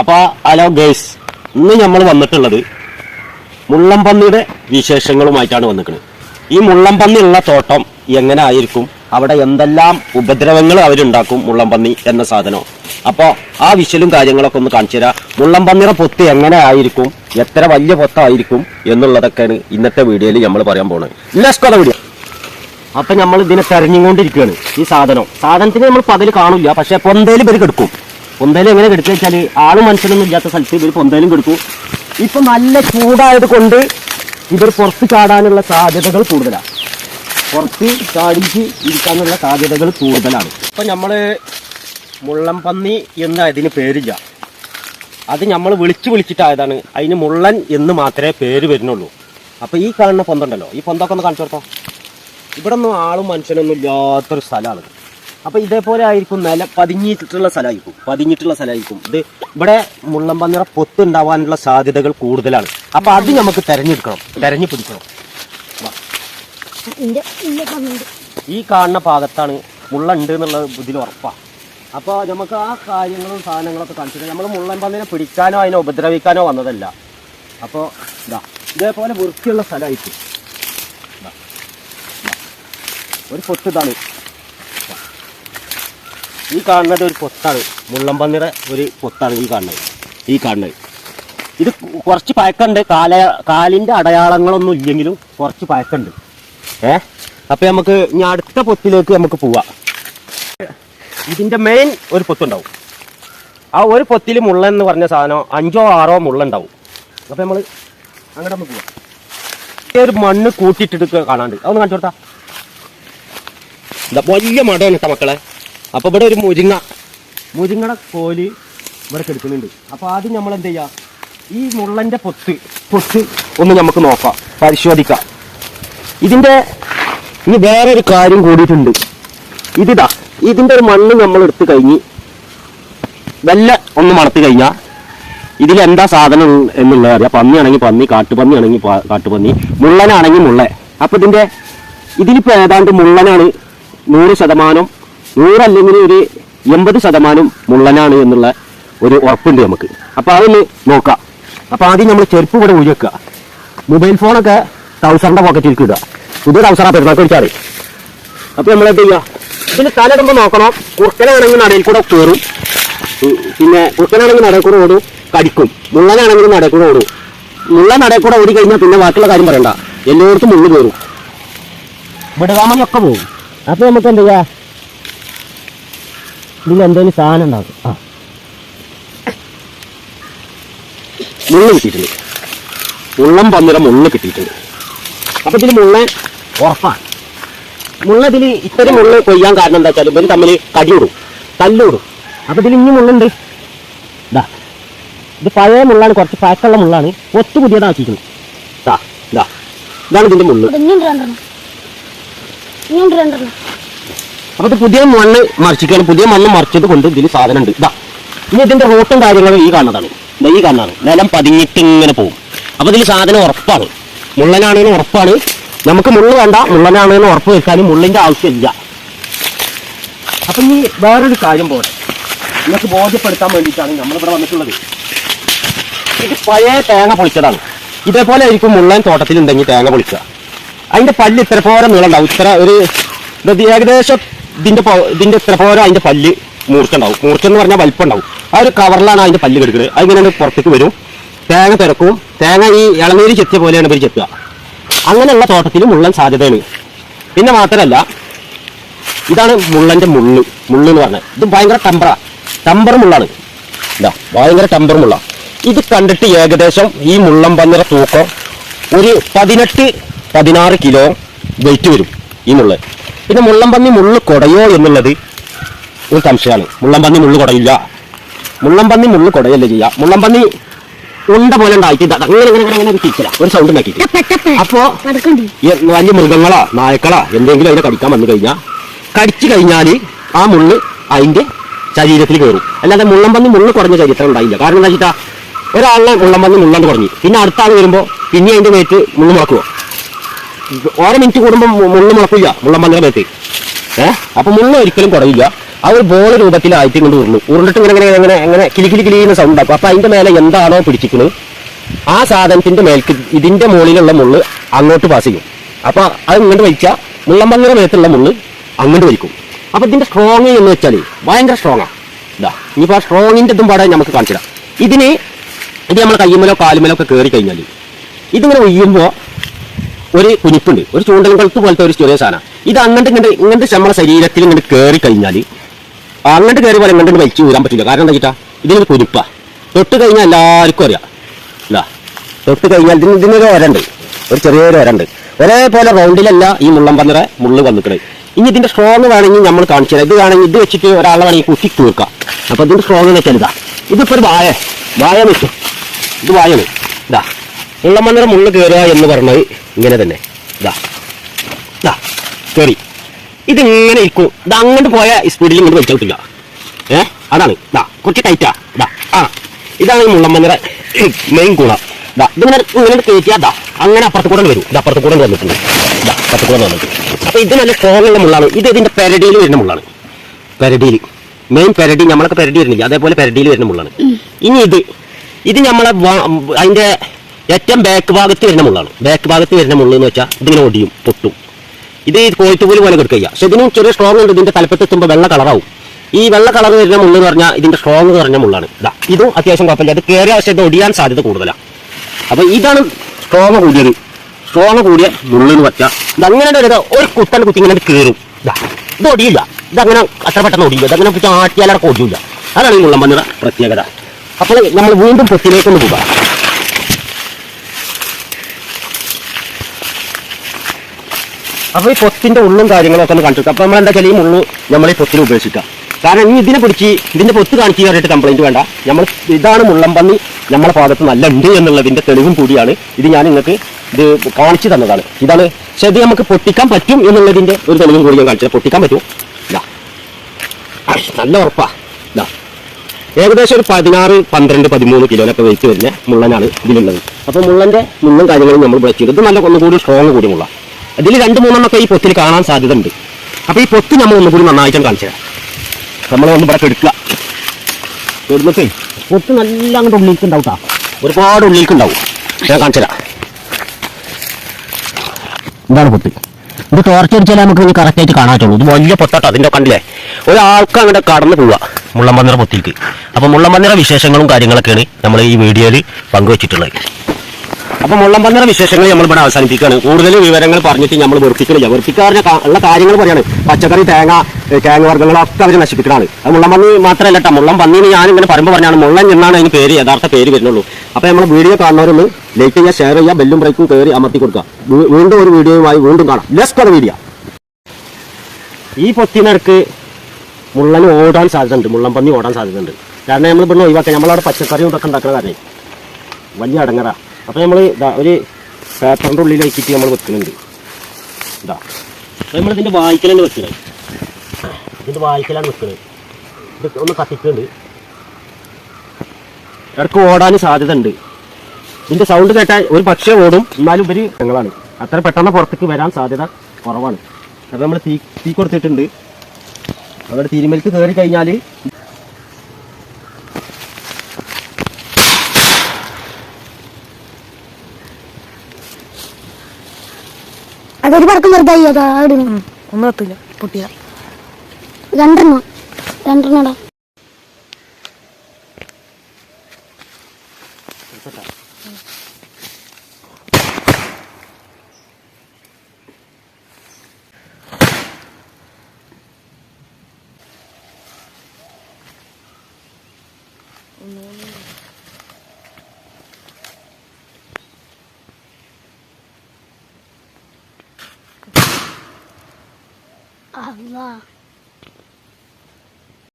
അപ്പൊ hello guys ഇന്ന് നമ്മൾ വന്നിട്ടുള്ളത് മുള്ളംപന്നിയുടെ വിശേഷങ്ങളുമായിട്ടാണ് വന്നിക്കുന്നത് ഈ മുള്ളംപന്നി ഉള്ള തോട്ടം എങ്ങനെ ആയിരിക്കും? അവിടെ എന്തെല്ലാം ഉപദ്രവങ്ങൾ അവരുണ്ടാക്കും മുള്ളംപന്നി എന്ന സാധനം അപ്പോൾ ആ വിശലും കാര്യങ്ങളൊക്കെ ഒന്ന് കാണിച്ചു തരാം. മുള്ളംപന്നിയുടെ പൊത്ത് എങ്ങനെ ആയിരിക്കും? എത്ര വലിയ പൊത്തായിരിക്കും എന്നുള്ളതൊക്കെയാണ് ഇന്നത്തെ വീഡിയോയിൽ നമ്മൾ പറയാൻ പോകുന്നത് വീഡിയോ അപ്പൊ നമ്മൾ ഇതിനെ തെരഞ്ഞുകൊണ്ടിരിക്കുകയാണ് ഈ സാധനം. സാധനത്തിന് നമ്മൾ പകൽ കാണില്ല പക്ഷെ പൊന്തയിൽ പേര് കെടുക്കും. പൊന്തയിൽ എങ്ങനെ കെടുക്കുക വെച്ചാൽ ആളും മനുഷ്യനൊന്നും ഇല്ലാത്ത സ്ഥലത്ത് ഇവർ പൊന്തയിലും കെടുക്കും. ഇപ്പൊ നല്ല ചൂടായത് കൊണ്ട് ഇവർ പുറത്ത് ചാടാനുള്ള സാധ്യതകൾ കൂടുതലാണ്. പുറത്ത് ചാടിച്ച് ഇരിക്കാനുള്ള സാധ്യതകൾ കൂടുതലാണ്. ഇപ്പൊ നമ്മൾ മുള്ളംപന്നി എന്ന അതിന് പേരില്ല. അത് നമ്മൾ വിളിച്ചു വിളിച്ചിട്ടായതാണ് അതിന് മുള്ളൻ എന്ന് മാത്രമേ പേര് വരുന്നുള്ളൂ. അപ്പൊ ഈ കാണുന്ന പൊന്തണ്ടല്ലോ? ഈ പൊന്തൊക്കെ ഒന്ന് കാണിച്ചു കൊടുത്തോ. ഇവിടെ ഒന്നും ആളും മനുഷ്യനൊന്നും ഇല്ലാത്തൊരു സ്ഥലമാണ്. അപ്പൊ ഇതേപോലെ ആയിരിക്കും നില പതിഞ്ഞിട്ടുള്ള സ്ഥലമായിരിക്കും. പതിഞ്ഞിട്ടുള്ള സ്ഥലമായിരിക്കും. ഇത് ഇവിടെ മുള്ളമ്പന്നിറ പൊത്ത് ഉണ്ടാവാനുള്ള സാധ്യതകൾ കൂടുതലാണ്. അപ്പൊ അത് നമുക്ക് തെരഞ്ഞെടുക്കണം. തെരഞ്ഞു പിടിക്കണം ഈ കാണുന്ന ഭാഗത്താണ് മുള്ള ഉണ്ട് എന്നുള്ളത് ഇതിൽ ഉറപ്പാണ് അപ്പോൾ നമുക്ക് ആ കാര്യങ്ങളും സാധനങ്ങളൊക്കെ കാണിച്ചിട്ട് നമ്മൾ മുള്ളമ്പന്നിനെ പിടിക്കാനോ അതിനെ ഉപദ്രവിക്കാനോ വന്നതല്ല. അപ്പോൾ ഇതാ ഇതേപോലെ വൃത്തിയുള്ള സ്ഥലമായിരിക്കും. ഒരു പൊത്ത് ഇതാണ് ഇതാ. ഈ കാണുന്നത് ഒരു പൊത്താണ്. മുള്ളൻ പന്നിയുടെ ഒരു പൊത്താണ് ഈ കാണുന്നത്. ഈ കാണുന്നത്. ഇത് കുറച്ച് പഴക്കമുണ്ട്. കാല കാലിന്റെ അടയാളങ്ങളൊന്നും ഇല്ലെങ്കിലും കുറച്ച് പഴക്കമുണ്ട്. ഏ? അപ്പം നമുക്ക് ഇനി അടുത്ത പൊത്തിലേക്ക് നമുക്ക് പോവാം. ഇതിന്റെ മെയിൻ ഒരു പൊത്തുണ്ടാവും. ആ ഒരു പൊത്തിൽ മുള്ള എന്ന് പറഞ്ഞ സാധനം അഞ്ചോ ആറോ മുള്ള ഉണ്ടാവും. അപ്പോൾ നമ്മൾ അങ്ങോട്ട് നമുക്ക് പോവാം. ഒരു മണ്ണ് കൂട്ടിയിട്ടിട്ട് കാണാണ്ട്. അതൊന്ന് കാണിച്ചു കൊടുത്താ. വലിയ മടയാണ് കേട്ടോ മക്കളെ. അപ്പൊ ഇവിടെ ഒരു മുരിങ്ങ. മുരിങ്ങയുടെ കോലി ഇവിടെ കെടുക്കുന്നുണ്ട് അപ്പൊ ആദ്യം നമ്മൾ എന്ത് ചെയ്യാ? ഈ മുള്ളന്റെ പൊത്ത് പൊത്ത് ഒന്ന് നമുക്ക് നോക്കാം പരിശോധിക്കാം. ഇതിന്റെ ഇനി വേറൊരു കാര്യം കൂടിയിട്ടുണ്ട്. ഇതിതാ ഇതിന്റെ ഒരു മണ്ണ് നമ്മൾ എടുത്തു കഴിഞ്ഞ് വല്ല ഒന്ന് മണത്ത് കഴിഞ്ഞാൽ ഇതിൽ എന്താ സാധനം എന്നുള്ളത് അറിയാം. പന്നിയാണെങ്കിൽ പന്നി കാട്ടുപന്നിയാണെങ്കിൽ കാട്ടുപന്നി മുള്ളനാണെങ്കിൽ മുള്ള അപ്പൊ ഇതിന്റെ ഇതിലിപ്പോ ഏതാണ്ട് മുള്ളനാണ് നൂറ് ശതമാനം നൂറല്ലെങ്കിൽ ഒരു എൺപത് ശതമാനം മുള്ളനാണ് എന്നുള്ള ഒരു ഉറപ്പുണ്ട് നമുക്ക്. അപ്പോൾ അതൊന്ന് നോക്കാം. അപ്പോൾ ആദ്യം നമ്മൾ ചെരുപ്പ് ഇവിടെ ഊരി വെക്കുക മൊബൈൽ ഫോണൊക്കെ ടൗസറിന്റെ പോക്കറ്റിൽ ഇടുക. പുതിയ ടൗസറാണ് പെരുന്നാൾക്ക് അടിച്ചാറ് അപ്പൊ നമ്മൾ എന്ത് ചെയ്യുക? പിന്നെ തലയിടുമ്പോൾ നോക്കണം. കുറുക്കനാണെങ്കിൽ നടയിൽ കൂടെ കയറും പിന്നെ കുറുക്കനാണെങ്കിൽ നടയിൽ കൂടെ ഓടും. കടിക്കും. മുള്ളനാണെങ്കിൽ നടയിൽ കൂടെ ഓടും. മുള്ള നടയിൽ കൂടെ ഓടി കഴിഞ്ഞാൽ പിന്നെ ബാക്കിയുള്ള കാര്യം പറയണ്ട. എല്ലായിടത്തും മുള്ളു കയറും വിടവാമണിയൊക്കെ പോകും അപ്പൊ നമുക്ക് എന്ത് ചെയ്യാ? ഇതിൽ എന്തെങ്കിലും സാധനം ഉണ്ടാകും. ആ. മുള്ള കിട്ടിയിട്ടുണ്ട്. മുള്ളം പന്നിര മുള്ള കിട്ടിയിട്ടുണ്ട്. അപ്പൊ ഇതിൽ മുള്ള ഉറപ്പാണ്. മുള്ള ഇതിൽ ഇത്തരം മുള്ള കൊയ്യാൻ കാരണം എന്താ വെച്ചാൽ ഇവർ തമ്മിൽ കടിയിടും തല്ലിടും. അപ്പൊ ഇതിൽ ഇനി മുള്ളുണ്ട്. ഇതാ ഇത് പഴയ മുള്ളാണ് കുറച്ച് പഴക്കമുള്ള മുള്ളാണ്. ഒത്തു പുതിയതാക്കിയിരിക്കുന്നത് ഇതാ ഇതാ ഇതാണ് ഇതിന്റെ മുള്ള്. ഇവിടെ ഇനിയുണ്ട് രണ്ടെണ്ണം ഇനിയുണ്ട് രണ്ടെണ്ണം അപ്പൊ ഇത് പുതിയ മണ്ണ് മറിച്ചിട്ടാണ് പുതിയ മണ്ണ് മറിച്ചത് കൊണ്ട് ഇതിൽ സാധനം ഉണ്ട് ഇതാ. ഇനി ഇതിന്റെ റൂട്ടും കാര്യങ്ങളും ഈ കാണുന്നതാണ്. ഈ കാണുന്നതാണ്. നിലം പതിഞ്ഞിട്ട് ഇങ്ങനെ പോകും അപ്പോൾ ഇതിൽ സാധനം ഉറപ്പാണ്. മുള്ളനാണെന്ന് ഉറപ്പാണ്. നമുക്ക് മുള്ള് വേണ്ട. മുള്ളനാണെന്ന് ഉറപ്പ് വെച്ചാലും മുള്ളിന്റെ ആവശ്യമില്ല. അപ്പൊ ഇനി വേറൊരു കാര്യം പോലെ നിങ്ങൾക്ക് ബോധ്യപ്പെടുത്താൻ വേണ്ടിയിട്ടാണ് നമ്മളിവിടെ വന്നിട്ടുള്ളത്. ഇത് പഴയ തേങ്ങ പൊളിച്ചതാണ്. ഇതേപോലെ ആയിരിക്കും മുള്ളൻ തോട്ടത്തിലുണ്ടെങ്കിൽ തേങ്ങ പൊളിക്കുക. അതിന്റെ പല്ല് ഇത്ര പോലെ നീളണ്ട ഇത്ര ഒരു ഏകദേശം ഇതിന്റെ ഇതിന്റെ ഇത്ര പോരെ അതിന്റെ പല്ല് മൂർച്ചുണ്ടാവും മൂർച്ച എന്ന് പറഞ്ഞാൽ വലിപ്പം ഉണ്ടാവും ആ ഒരു കവറിലാണ് അതിന്റെ പല്ല് കിടക്കുന്നത് അതിങ്ങനെ പുറത്തേക്ക് വരും. തേങ്ങ തിരക്കും. തേങ്ങ ഈ ഇളനീര് ചെത്തിയ പോലെയാണ് ഇവർ ചെത്തുക. അങ്ങനെയുള്ള തോട്ടത്തിൽ മുള്ളൻ സാധ്യതയാണ്. പിന്നെ മാത്രമല്ല ഇതാണ് മുള്ളന്റെ മുള്ള്. മുള്ള് എന്ന് പറഞ്ഞത് ഇത് ഭയങ്കര ടമ്പറ. ടമ്പർ മുള്ളാണ്. ഇതാ ഭയങ്കര ടമ്പർ മുള്ള. ഇത് കണ്ടിട്ട് ഏകദേശം ഈ മുള്ളം പന്നിറ തൂക്കം ഒരു പതിനെട്ട് പതിനാറ് കിലോ വെയിറ്റ് വരും. മുള്ള. പിന്നെ മുള്ളം പന്നി മുള്ള് കുടയോ എന്നുള്ളത് ഒരു സംശയമാണ്. മുള്ളം പന്നി മുള്ള് കുടയില്ല. മുള്ളം പന്നി മുള്ള് കുടയല്ലേ ചെയ്യുക മുള്ളം പന്നി ഉണ്ട പോലെ ഉണ്ടായിട്ട് അങ്ങനെ അങ്ങനെ അങ്ങനെ ഒരു തിരിച്ചില്ല ഒരു സൗണ്ട് ഉണ്ടാക്കിയിട്ട്. അപ്പോ വലിയ മൃഗങ്ങളോ നായക്കളോ എന്തെങ്കിലും അതിനെ കടിക്കാൻ വന്നു കഴിഞ്ഞാൽ കടിച്ചു കഴിഞ്ഞാൽ ആ മുള്ള് അതിന്റെ ശരീരത്തിൽ കയറും അല്ലാതെ മുള്ളംപന്നി മുള്ളു കുറഞ്ഞ ശരീരത്തിൽ ഉണ്ടായില്ല. കാരണം എന്താ വെച്ചിട്ടാ ഒരാളിനെ മുള്ളംപന്നി മുള്ളാണ്ട് കുറഞ്ഞു. പിന്നെ അടുത്ത വരുമ്പോ വരുമ്പോൾ പിന്നെ അതിന്റെ നേറ്റ് മുള്ളു മുളക്കുവോ? ഓരോ മിനിറ്റ് കൂടുമ്പോൾ മുള്ളു മുളക്കില്ല മുള്ള മേത്ത് ഏഹ് അപ്പൊ മുള്ള ഒരിക്കലും കുറയില്ല അത് ബോൾ രൂപത്തിലായിട്ട് ഇങ്ങോട്ട് ഉരുളു. ഉരുണ്ടിട്ട് ഇങ്ങനെ ഇങ്ങനെ ഇങ്ങനെ ഇങ്ങനെ കിലി കിലി കിലിന്ന് സൗണ്ട് ആക്കും. അപ്പൊ അതിന്റെ മേലെ എന്താണോ പിടിച്ചിരിക്കുന്നത് ആ സാധനത്തിന്റെ മേൽക്ക് ഇതിന്റെ മുകളിലുള്ള മുള്ള് അങ്ങോട്ട് പാസ് ചെയ്യും. അപ്പൊ അത് ഇങ്ങോട്ട് വലിച്ചാൽ മുള്ളമ്പങ്ങര മേത്തുള്ള മുള്ള് അങ്ങോട്ട് വലിക്കും. അപ്പൊ ഇതിന്റെ സ്ട്രോങ് എന്ന് വെച്ചാൽ ഭയങ്കര സ്ട്രോങ് ഇതാ ഇനിയിപ്പോ ആ സ്ട്രോങ്ങിന്റെ ഇതും പാടെ നമുക്ക് കാണിച്ചിടാം. ഇതിന് ഇത് നമ്മൾ കയ്യുമലോ കാലുമലോ ഒക്കെ കയറി കഴിഞ്ഞാൽ ഇതിങ്ങനെ ഒയ്യുമ്പോൾ ഒരു കുനിപ്പുണ്ട്. ഒരു ചൂണ്ടലും കൊളുത്ത് പോലത്തെ ഒരു ചെറിയ സാധനം. ഇത് അങ്ങോട്ട് ഇങ്ങോട്ട് ഇങ്ങോട്ട് നമ്മുടെ ശരീരത്തിൽ ഇങ്ങോട്ട് കയറി കഴിഞ്ഞാൽ അങ്ങോട്ട് കയറി പോലെ ഇങ്ങോട്ട് വലിച്ചു ഊരാൻ പറ്റില്ല കാരണം എന്താ വെച്ചാൽ ഇതിനൊരു കുനിപ്പാ. തൊട്ട് കഴിഞ്ഞാൽ എല്ലാവർക്കും അറിയാം. ഇല്ല തൊട്ട് കഴിഞ്ഞാൽ ഇതിന് ഇതിനൊരു ഒരണ്ട്. ഒരു ചെറിയൊരു ഒരണ്ട്. ഒരേപോലെ റൗണ്ടിലല്ല ഈ മുള്ളം പന്നറ മുള്ള് വന്നിക്കണത് ഇനി ഇതിന്റെ സ്ട്രോങ് വേണമെങ്കിൽ നമ്മൾ കാണിച്ചു തരാം. ഇത് വേണമെങ്കിൽ ഇത് വെച്ചിട്ട് ഒരാളെ വേണമെങ്കിൽ കുത്തി തീർക്കാം. അപ്പോൾ ഇതിന്റെ സ്ട്രോങ് വെച്ചാൽ ഇതാ. ഇതിപ്പോൾ ഒരു വായ. വായ വെച്ചു. ഇത് വായാണ് ഇതാ. മുള്ളം മുള്ള കയറുക എന്ന് പറഞ്ഞത് ഇങ്ങനെ തന്നെ. ഇതാ ഇതാ കയറി ഇതിങ്ങനെ ഇരിക്കും. ഇത് അങ്ങോട്ട് പോയ സ്പീഡിൽ ഇങ്ങോട്ട് വലിച്ചു കിട്ടില്ല ഏ? അതാണ്. ഇതാ കുറച്ച് ടൈറ്റാ ഇതാ ആ. ഇതാണ് ഈ മെയിൻ ഗുണം ഇതാ ഇതിങ്ങനെ ഇങ്ങനെ കയറ്റിയാ ഇതാ അങ്ങനെ അപ്പുറത്ത് കൂടെ വരും. ഇത് അപ്പുറത്ത് കൂടെ വന്നിട്ടുണ്ട്. ഇതാ അപ്പുറത്ത് കൂടെ വന്നിട്ടുണ്ട്. അപ്പൊ ഇത് നല്ല സ്ട്രോങ് ഉള്ള മുള്ളാണ്. ഇത് ഇതിന്റെ പെരടിയിൽ വരുന്ന മുള്ളാണ്. പെരടിയിൽ. മെയിൻ പെരടി. നമ്മളൊക്കെ പെരടി വരുന്നില്ല? അതേപോലെ പെരടിയിൽ വരുന്ന മുള്ളാണ്. ഇനി ഇത്. ഇത് നമ്മളെ അതിന്റെ ഏറ്റവും ബാക്ക് ഭാഗത്ത് വരുന്ന മുള്ളാണ്. ബാക്ക് ഭാഗത്ത് വരുന്ന മുള്ള് എന്ന് വെച്ചാൽ ഇതിങ്ങനെ ഒടിയും പൊട്ടും. ഇത് കോയത്തുപൂൽ പോലെ കൊടുക്കുക പക്ഷെ ഇതിനും ചെറിയ സ്ട്രോങ് ഉണ്ട്. ഇതിന്റെ തലപ്പത്ത് എത്തുമ്പോൾ വെള്ള കളറാവും ഈ വെള്ള കളർ വരുന്ന മുള്ള് എന്ന് പറഞ്ഞാൽ ഇതിന്റെ സ്ട്രോങ് നിറഞ്ഞ മുള്ളാണ്. ഇതാ ഇതും അത്യാവശ്യം കുഴപ്പമില്ല. അത് കയറിയ പക്ഷേ ഒടിയാൻ സാധ്യത കൂടുതലാണ് അപ്പൊ ഇതാണ് സ്ട്രോങ് കൂടിയത്. സ്ട്രോങ് കൂടിയ മുള്ളെന്ന് വെച്ചാൽ ഇത് അങ്ങനെ ഒരു ഒരു കുത്തൻ കുത്തി ഇങ്ങനെ കയറും ഇതാ ഇത് ഒടിയില്ല. ഇതങ്ങനെ അത്ര പെട്ടെന്ന് ഒടിയില്ല. ഇതങ്ങനെ പിടിച്ച് ആട്ടിയാലടക്കം ഒടിയില്ല. അതാണ് ഈ മുള്ളമ്പന്നിയുടെ പ്രത്യേകത. അപ്പോൾ നമ്മൾ വീണ്ടും പൊത്തിലേക്കൊന്ന് പോകാം. അപ്പൊ ഈ പൊത്തിന്റെ ഉള്ളും കാര്യങ്ങളൊക്കെ ഒന്ന് കാണിച്ചു അപ്പൊ നമ്മൾ എന്താ വെച്ചാൽ ഈ മുള്ളു നമ്മൾ ഈ പൊത്തിന് ഉപേക്ഷിക്കാം കാരണം ഇനി ഇതിനെ പിടിച്ച് ഇതിന്റെ പൊത്ത് കാണിക്കുക പറഞ്ഞിട്ട് കംപ്ലൈന്റ് വേണ്ട. നമ്മൾ ഇതാണ് മുള്ളം പന്നി നമ്മളെ ഭാഗത്ത് നല്ല ഉണ്ട് എന്നുള്ളതിന്റെ തെളിവും കൂടിയാണ്. ഇത് ഞാൻ നിങ്ങൾക്ക് ഇത് കാണിച്ചു തന്നതാണ്. ഇതാണ്. ശരി ഇത് നമുക്ക് പൊട്ടിക്കാൻ പറ്റും എന്നുള്ളതിന്റെ ഒരു തെളിവും കൂടി ഞാൻ കാണിച്ചത് പൊട്ടിക്കാൻ പറ്റും നല്ല ഉറപ്പാ. ഏകദേശം ഒരു പതിനാറ് പന്ത്രണ്ട് പതിമൂന്ന് കിലോനൊക്കെ വെയിറ്റ് വരുന്ന മുള്ളനാണ് ഇതിലുള്ളത്. അപ്പോൾ മുള്ളന്റെ മുള്ളും കാര്യങ്ങളും നമ്മൾ ബ്രേക്ക് ചെയ്തത് നല്ല ഒന്നുകൂടി സ്ട്രോങ് കൂടി മുള്ള. ഇതിൽ രണ്ട് മൂന്നെണ്ണൊക്കെ ഈ പൊത്തിൽ കാണാൻ സാധ്യത ഉണ്ട് അപ്പൊ ഈ പൊത്ത് നമ്മൾ ഒന്നുകൂടി നന്നായിട്ട് കാണിച്ചു തരാം നമ്മൾ ഒന്ന് ഇവിടെ എടുക്കുക എടുന്നിട്ട് പൊത്ത് നല്ല അങ്ങോട്ട് ഉള്ളിലേക്ക് ഉണ്ടാവും കേട്ടോ. ഒരുപാട് ഉള്ളിലേക്ക് ഉണ്ടാവും ഞാൻ കാണിച്ചു തരാം ഇതാണ് പൊത്ത്. ഇത് ടോർച്ച് അടിച്ചാലേ നമുക്ക് ഇനി കറക്റ്റ് ആയിട്ട് കാണാൻ പറ്റുള്ളൂ ഇത് വലിയ പൊത്താട്ടോ അതിന്റെ കണ്ടില്ലേ? ഒരാൾക്ക് അങ്ങോട്ട് കടന്നു പോവുക മുള്ളമ്പന്നിറ പൊത്തിക്ക് അപ്പൊ മുള്ളമ്പന്നിറ വിശേഷങ്ങളും കാര്യങ്ങളൊക്കെയാണ് നമ്മൾ ഈ വീഡിയോയിൽ പങ്കുവച്ചിട്ടുള്ളത്. അപ്പൊ മുള്ളമ്പന്നിറ വിശേഷങ്ങൾ നമ്മൾ ഇവിടെ അവസാനിപ്പിക്കുകയാണ്. കൂടുതൽ വിവരങ്ങൾ പറഞ്ഞിട്ട് നമ്മൾ വെറുപ്പിക്കണില്ല. വെറുപ്പിക്കാറിന് ഉള്ള കാര്യങ്ങൾ പറയാണ്. പച്ചക്കറി തേങ്ങ തേങ്ങ വർഗങ്ങളൊക്കെ അവർ നശിപ്പിക്കണതാണ് അത് മുള്ളമ്പന്നി മാത്രമല്ല കേട്ടോ മുള്ളം പന്നിന്ന് ഞാൻ ഇങ്ങനെ പറയുമ്പോൾ പറഞ്ഞാണ്. മുള്ളം എന്നാണ് അതിന് പേര് യഥാർത്ഥ പേര് വരുന്നുള്ളൂ. അപ്പൊ നമ്മൾ വീഡിയോ കാണുന്നവരൊന്ന് ലൈക്ക് ചെയ്യുക ഷെയർ ചെയ്യുക ബെല്ലും ബ്രേക്കും കയറി അമർത്തി കൊടുക്കുക. വീണ്ടും ഒരു വീഡിയോയുമായി വീണ്ടും കാണാം. ലെസ്റ്റ് ഫോർ വീഡിയോ ഈ പൊത്തിനടുക്ക് മുള്ളന് ഓടാൻ സാധ്യതയുണ്ട്. മുള്ളം പന്നി ഓടാൻ സാധ്യതയുണ്ട്. കാരണം നമ്മൾ ഇവിടെ ഒഴിവാക്കാം നമ്മളവിടെ പച്ചക്കറിയും ഇതൊക്കെ ഉണ്ടാക്കുന്ന കാരണം. വലിയ അടങ്ങറ. അപ്പോൾ നമ്മൾ ഒരു പേപ്പറിന്റെ ഉള്ളിൽ വെച്ചിട്ട് നമ്മൾ വെക്കുന്നുണ്ട് ഇതാ അപ്പോൾ നമ്മൾ ഇതിന്റെ വായിക്കലാണ് വെക്കുന്നത് ഇതിന്റെ വായിക്കലാണ് വെക്കുന്നത് ഇത് ഒന്ന് കത്തിക്കുന്നുണ്ട് ഇടയ്ക്ക് ഓടാൻ സാധ്യത ഉണ്ട്. ഇതിന്റെ സൗണ്ട് കേട്ടാൽ ഒരു പക്ഷേ ഓടും. എന്നാലും ഉപരി ഞങ്ങളാണ്. അത്ര പെട്ടെന്ന് പുറത്തേക്ക് വരാൻ സാധ്യത കുറവാണ്. അപ്പോൾ നമ്മൾ തീ തീ കൊടുത്തിട്ടുണ്ട്. അവിടെ തിരുമലിക്ക് കയറി കഴിഞ്ഞാൽ അതൊരു പറക്കം വെറുതായി അതാ ഒന്നും എത്തില്ല പൊട്ടിയ. രണ്ടെണ്ണം. രണ്ടെണ്ണടാ. 哇了。